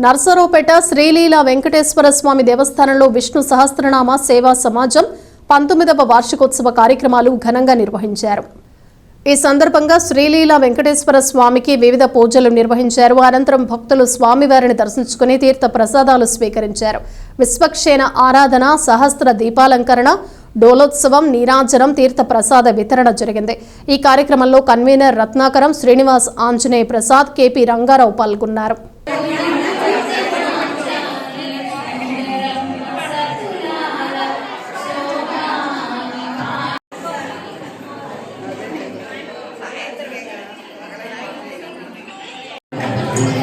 నర్సరావుపేట శ్రీలీల వెంకటేశ్వర స్వామి దేవస్థానంలో విష్ణు సహస్రనామ సేవా సమాజం పంతొమ్మిదవ వార్షికోత్సవ కార్యక్రమాలు ఘనంగా నిర్వహించారు. ఈ సందర్భంగా శ్రీలీల వెంకటేశ్వర స్వామికి వివిధ పూజలు నిర్వహించారు. అనంతరం భక్తులు స్వామివారిని దర్శించుకుని తీర్థ ప్రసాదాలు స్వీకరించారు. విశ్వక్షేణ ఆరాధన సహస్ర దీపాలంకరణ డోలోత్సవం నీరాజనం తీర్థ ప్రసాద వితరణ జరిగింది. ఈ కార్యక్రమంలో కన్వీనర్ రత్నాకరం శ్రీనివాస్ ఆంజనేయ ప్రసాద్ కేపీ రంగారావు పాల్గొన్నారు.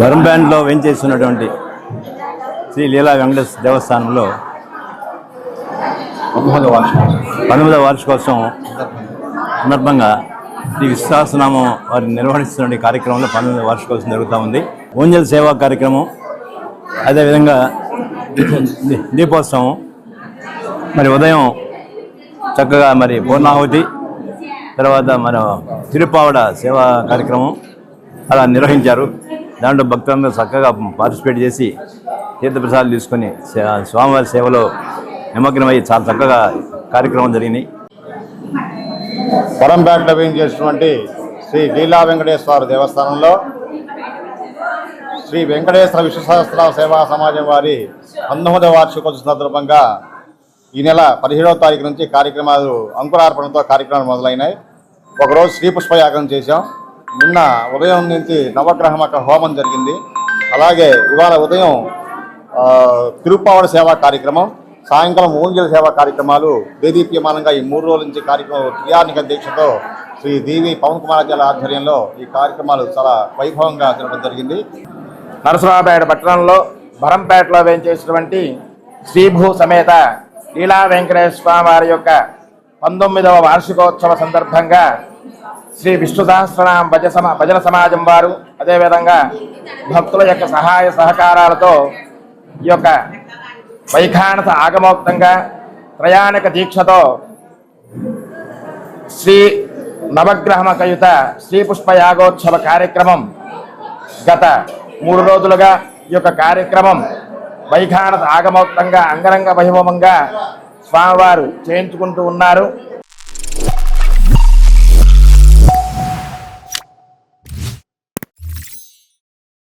ధర్మబ్యాండ్లో వేంచేస్తున్నటువంటి శ్రీ లీలా వెంకటేశ్వర దేవస్థానంలో పంతొమ్మిదవ వార్షికోత్సవం సందర్భంగా శ్రీ విశ్వాసనామం వారు నిర్వహిస్తున్న కార్యక్రమంలో పంతొమ్మిదవ వార్షికోత్సవం జరుగుతూ ఉంది. ఓంజల్ సేవా కార్యక్రమం అదేవిధంగా దీపోత్సవం మరి ఉదయం చక్కగా మరి పూర్ణాహుతి తర్వాత మన తిరుపావడ సేవా కార్యక్రమం అలా నిర్వహించారు. దాంట్లో భక్తులందరూ చక్కగా పార్టిసిపేట్ చేసి తీర్థప్రసాదాలు తీసుకొని స్వామివారి సేవలో నిమగ్నమై చాలా చక్కగా కార్యక్రమం జరిగినాయి పొరంపేటలో వేయించేసినటువంటి శ్రీ లీలా వెంకటేశ్వర దేవస్థానంలో శ్రీ వెంకటేశ్వర విశ్వసహస్ర సేవా సమాజం వారి పంతొమ్మిదవ వార్షికోత్సవ సందర్భంగా ఈ నెల పదిహేడవ తారీఖు నుంచి కార్యక్రమాలు అంకురార్పణతో కార్యక్రమాలు మొదలైనాయి. ఒకరోజు శ్రీ పుష్పయాగం చేశాం. నిన్న ఉదయం నుంచి నవగ్రహమక హోమం జరిగింది. అలాగే ఇవాళ ఉదయం ఆ, తిరుప్పావడ సేవా కార్యక్రమం సాయంకాలం ఓంజల సేవా కార్యక్రమాలు దేదీప్యమానంగా ఈ మూడు రోజుల నుంచి కార్యక్రమం క్రియానిక దీక్షతో శ్రీ దేవి పవన్ కుమార్ ఆధ్వర్యంలో ఈ కార్యక్రమాలు చాలా వైభవంగా జరగడం జరిగింది. నరసరావుపేట పట్టణంలో భరంపేటలో వేయించేసినటువంటి శ్రీభూ సమేత లీలా వెంకటేశ్వర స్వామి వారి యొక్క పంతొమ్మిదవ వార్షికోత్సవ సందర్భంగా శ్రీ విష్ణు సహస్రనామ భజ సమా భజన సమాజం వారు. అదేవిధంగా భక్తుల యొక్క సహాయ సహకారాలతో ఈ యొక్క వైఖానస ఆగమోక్తంగా ప్రయాణిక దీక్షతో శ్రీ నవగ్రహమకయుత శ్రీ పుష్పయాగోత్సవ కార్యక్రమం గత మూడు రోజులుగా ఈ యొక్క కార్యక్రమం వైఖానస ఆగమోక్తంగా అంగరంగ వైభవంగా స్వామివారు చేయించుకుంటూ ఉన్నారు.